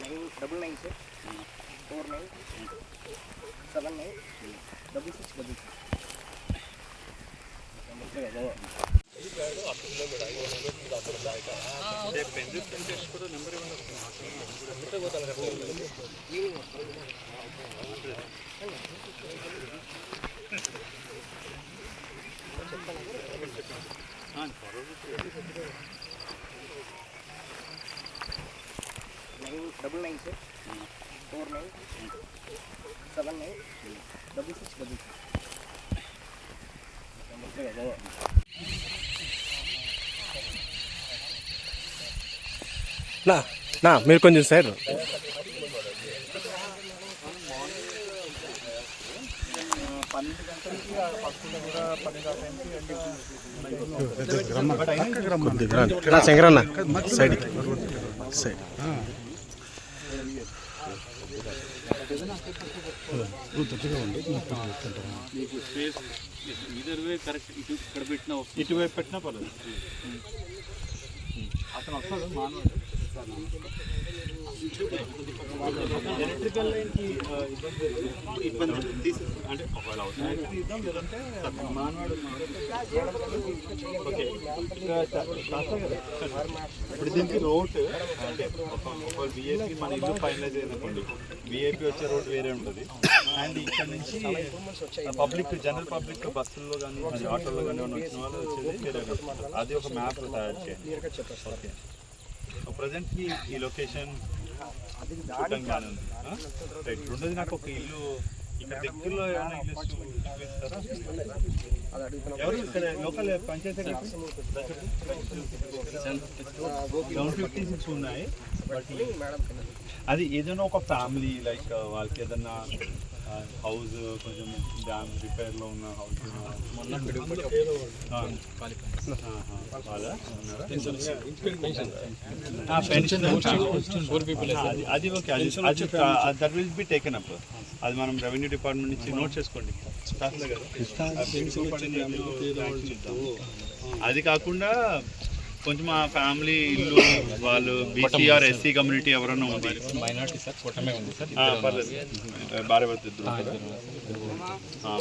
Nine double nine sir four nine seven nine double six double six nine double nine sir four nine seven nine double six double six నా నా మీరు కొంచెం side కొద్దిగా శంకరన్న side. Side. ఇటువైపు పెట్టినా పర్లేదు. అతను వస్తాడు మానవుడు. ఎలక్ట్రికల్ లైన్కి ఇబ్బంది తీసి అంటే ఒకవేళ మానవాడు ఓకే ఇప్పుడు దీనికి రోడ్ అంటే ఒకవేళ బీఏపీ మన ఇల్లు ఫైనలైజ్ అయిందనుకోండి బీఏపీ వచ్చే రోడ్ వేరే ఉంటుంది. అండ్ ఇక్కడ నుంచి పబ్లిక్ జనరల్ పబ్లిక్ బస్సుల్లో కానీ ఆటోల్లో కానీ వచ్చిన వాళ్ళు వచ్చేది వేరే అది ఒక మ్యాప్ తయారు చేయండి. ఓకే ప్రజెంట్ ఈ లొకేషన్ చూడంగానే రైట్ రెండోది నాకు ఒక ఇల్లు ఇక్కడ దగ్గరలో ఏమైనా ఇల్లు చూపిస్తారా? ఎవరు ఇక్కడ local panchayati seven fifty six ఉన్నాయి బట్ అది ఏదైనా ఒక ఫ్యామిలీ లైక్ వాళ్ళకి ఏదైనా హౌస్ కొంచెం డ్యామ్ రిపేర్లో ఉన్న హౌస్. పెన్షన్ అది ఓకే అది అది that will be taken up అది మనం రెవెన్యూ డిపార్ట్మెంట్ నుంచి నోట్ చేసుకోండి. అది కాకుండా కొంచెం ఆ ఫ్యామిలీ ఇల్లు వాళ్ళు బీసీఆర్ ఎస్సీ కమ్యూనిటీ ఎవరైనా ఉంది? మైనార్టీ సార్ కూటమే ఉంది సార్ పర్లేదు. భార్య భర్త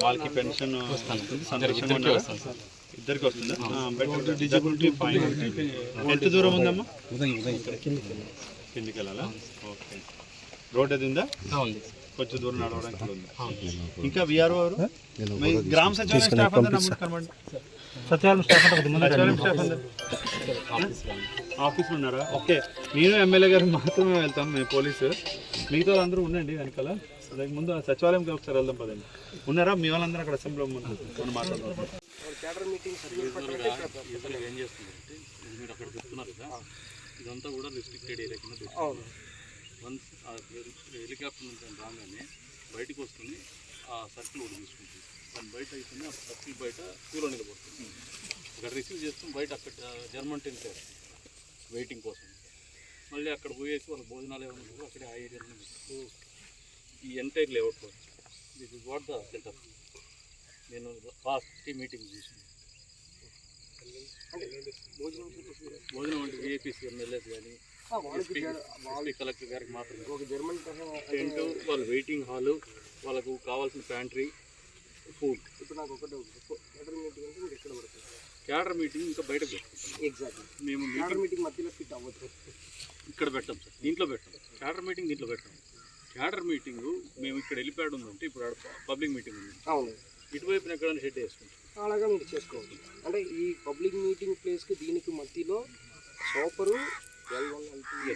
వాళ్ళకి పెన్షన్ సంతోషంగా? ఇద్దరికి వస్తుందా? డిజబిలిటీ ఫైన్ ఎంత దూరం ఉందమ్మా? కిందికి వెళ్ళాలా. ఓకే. రోడ్ అది ఉందా? ఉంది కొంచెం దూరం నడవడానికి ఉంది. ఇంకా విఆర్ఓ మీ గ్రామ సచివాలయం స్టాఫ్ అంతా నమ్ముడు సత్యాలం స్టాఫ్ అంటే ముందు సచివాలయం స్టాఫ్ ఆఫీస్లో ఉన్నారా? ఓకే నేను ఎమ్మెల్యే గారు మాత్రమే వెళ్తాం మేము పోలీసు. మిగతా వాళ్ళందరూ ఉండండి వెనకాల. దానికి ముందు సచివాలయంకి ఒకసారి వెళ్దాం పదండి. ఉన్నారా? మీ వాళ్ళందరూ అక్కడ అసెంబ్లీలో మనం మాట్లాడుతున్నాం క్యాడర్ మీటింగ్ యూజువల్గా ఏం చేస్తుందంటే ఇది మీరు అక్కడ చెప్తున్నారు కదా ఇదంతా కూడా రిస్ట్రిక్టెడ్ ఏరియా కింద పెట్టుకున్నారు. వన్స్ ఆ హెలికాప్టర్ నుంచి రాగానే బయటకు వస్తుంది ఆ సర్కిల్ ఒకటి తీసుకుంటుంది. దాని బయట అయిపోయింది ఆ సర్కిల్ బయట క్యూలో నిలబడుతుంది. అక్కడ రిసీవ్ చేస్తాం బయట అక్కడ జర్మన్ టెన్ వెయిటింగ్ కోసం. మళ్ళీ అక్కడ పోయేసి వాళ్ళ భోజనాలు ఏమైనా అక్కడే ఆ ఏరియా ఈ ఎంటైర్ లేఅవుట్లో this is what the centre నేను ఫాస్ట్ మీటింగ్ చూసాను భోజనం అంటే విఐపీసీ ఎమ్మెల్యేస్ కానీ ఎస్పీ కలెక్టర్ గారికి మాత్రమే. ఒక జర్మన్ టెంట్ వాళ్ళ వెయిటింగ్ హాలు వాళ్ళకు కావాల్సిన ప్యాంట్రీ ఫుడ్ ఇప్పుడు నాకు ఒకటే మీటింగ్ అంటే మీరు ఎక్కడ పడుతుంది క్యాడర్ మీటింగ్ ఇంకా బయట పెట్టుకుంటాం ఎగ్జాక్ట్లీ మేము క్యాడర్ మీటింగ్ మధ్యలో ఫిట్ అవ్వదు. ఇక్కడ పెట్టాం సార్. దీంట్లో పెట్టాం. క్యాడర్ మీటింగ్ దీంట్లో పెట్టాం. క్యాడర్ మీటింగ్ మేము ఇక్కడ వెళ్ళిపోయాడు ఉందంటే ఇప్పుడు పబ్లిక్ మీటింగ్ ఉంది. అవును. ఇటువైపున ఎక్కడైనా షెడ్ వేసుకుంటాం అలాగా మీరు చేసుకోవాలి అంటే ఈ పబ్లిక్ మీటింగ్ ప్లేస్కి దీనికి మధ్యలో సోపరు ఎల్ వన్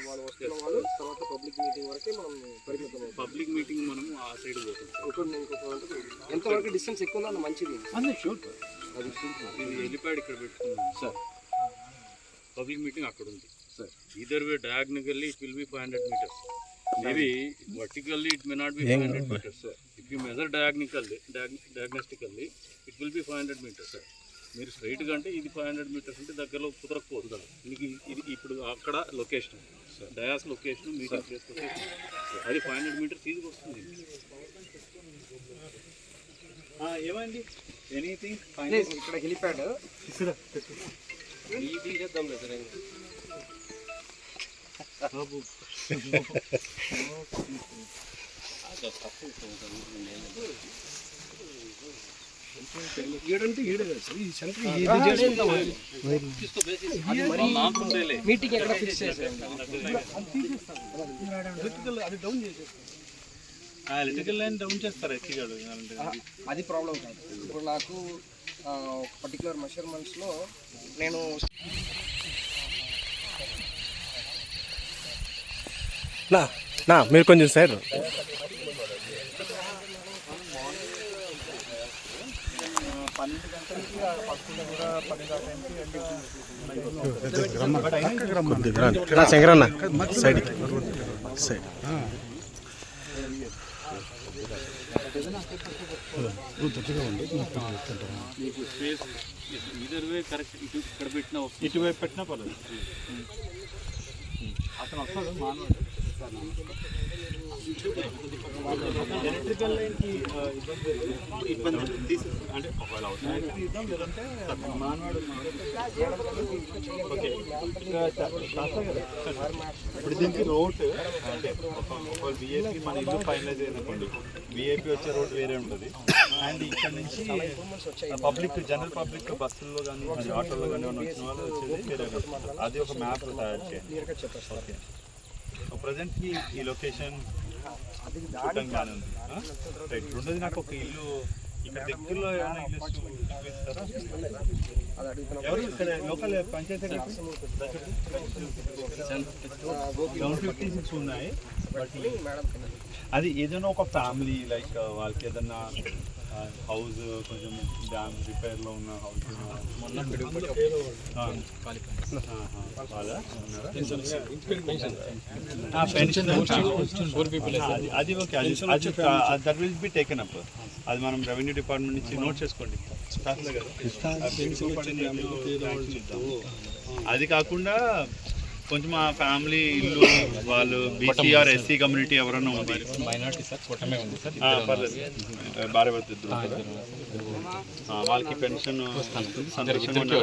వాళ్ళు వస్తున్న వాళ్ళు తర్వాత పబ్లిక్ మీటింగ్ వరకే మనం పరిమితం. పబ్లిక్ మీటింగ్ మనం ఆ సైడ్ పోతాం. నేను ఇంకొక ఎంతవరకు డిస్టెన్స్ ఎక్కువ ఉందో? అంత మంచిది అన్నీ షూర్ అది ఇది హెలిప్యాడ్ ఇక్కడ పెట్టుకున్నాం. సార్ పబ్లిక్ మీటింగ్ అక్కడ ఉంది. Sir either way diagonally it will be five hundred metres maybe vertically it may not be five hundred metres sir if you measure diagonally diagnostically it will be five hundred metres sir మీరు స్ట్రైట్గా అంటే ఇది five hundred metres అంటే దగ్గరలో కుదరకపోదు మీకు ఇది ఇప్పుడు అక్కడ location dais location meeting place location అది ఫైవ్ హండ్రెడ్ మీటర్స్ ఈజీగా వస్తుంది. ఏమండి ఎనీథింగ్ ఇక్కడ హెలిప్యాడ్ ఇది చేద్దాం లేదు. కదా సార్. ఈ సెంటర్ మీటింగ్ ఎక్కడ ఫిక్స్ చేశారు? అది డౌన్ చేసేది ఎలక్ట్రికల్ లైన్ డౌన్ చేస్తారు ఎక్కిగాడు అది ప్రాబ్లం కాదు. ఇప్పుడు నాకు పర్టికులర్ మెషర్మెంట్స్లో నేను నా నా మీరు కొంచెం సైడ్ పన్నెండు గంటలకి పదకొండు కూడా పన్నెండు టైంకి శంకరన్న సైడ్ సైడ్. ఇటువైపు పెట్టినా పర్లేదు. అతను వస్తాడు మానవుడు. ఎలక్ట్రికల్ లైన్కి ఇబ్బంది ఇబ్బంది తీసి అంటే ఒకవేళ అవసరం అయితే ఇద్దాం లేదంటే మానవాడు ఓకే ఇప్పుడు దీనికి రోడ్ అంటే ఒకవేళ బిఏపీ మన ఇల్లు ఫైనలైజ్ అయిందనుకోండి బిఏపీ వచ్చే రోడ్ వేరే ఉంటుంది. అండ్ ఇక్కడ నుంచి పబ్లిక్ జనరల్ పబ్లిక్ బస్సుల్లో కానీ ఆటోలో కానీ వచ్చిన వాళ్ళు వచ్చేది వేరే. అది ఒక మ్యాప్ తయారు చేయండి. ఓకే ప్రజెంట్ ఈ ఈ లొకేషన్ చూడంగానే ఉంది. రైట్ రెండోది నాకు ఒక ఇల్లు ఇక్కడ దగ్గరలో ఏమైనా ఇల్లు చూపిస్తారా? ఎవరు ఇక్కడ local panchayati seven fifty six ఉన్నాయి బట్ అది ఏదైనా ఒక ఫ్యామిలీ లైక్ వాళ్ళకి ఏదన్నా హౌస్ కొంచెం డ్యామ్ రిపేర్లో ఉన్న హౌస్ పెన్షన్ అది ఓకే. అది అది that will be taken up అది మనం రెవెన్యూ డిపార్ట్మెంట్ నుంచి నోట్ చేసుకోండి. అది కాకుండా కొంచెం ఆ ఫ్యామిలీ ఇల్లు వాళ్ళు బీసీఆర్ ఎస్సీ కమ్యూనిటీ ఎవరైనా ఉంది. Minority sir. కూటమే ఉంది సార్. పర్లేదు. భార్య వాళ్ళకి పెన్షన్ సంతోషంగా?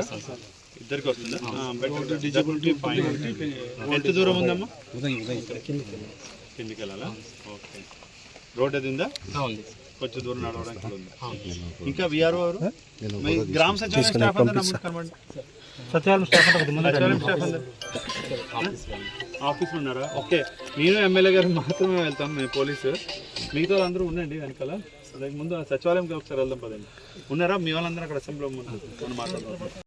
ఇద్దరికి వస్తుందా? will be fine. ఎంత దూరం ఉందమ్మా? కిందికి వెళ్ళాలా? ఓకే. రోడ్ అది ఉందా? ఉంది. కొంచెం దూరం నడవడానికి ఉంది. ఇంకా విఆర్ఓ మీ గ్రామ సచివాలయం స్టాఫ్ అందరూ నమ్ముడు కనబడండి. సచివాలయం స్టాఫ్ అందరూ ఆఫీస్లో ఉన్నారా? ఓకే. నేను ఎమ్మెల్యే గారు మాత్రమే వెళ్తాం మేము పోలీసు. మిగతా వాళ్ళందరూ ఉండండి వెనకాల. ముందు సచివాలయంకి ఒకసారి వెళ్దాం పదండి. ఉన్నారా? మీ వాళ్ళందరూ అక్కడ అసెంబ్లీలో ముందు మనం మాట్లాడదాం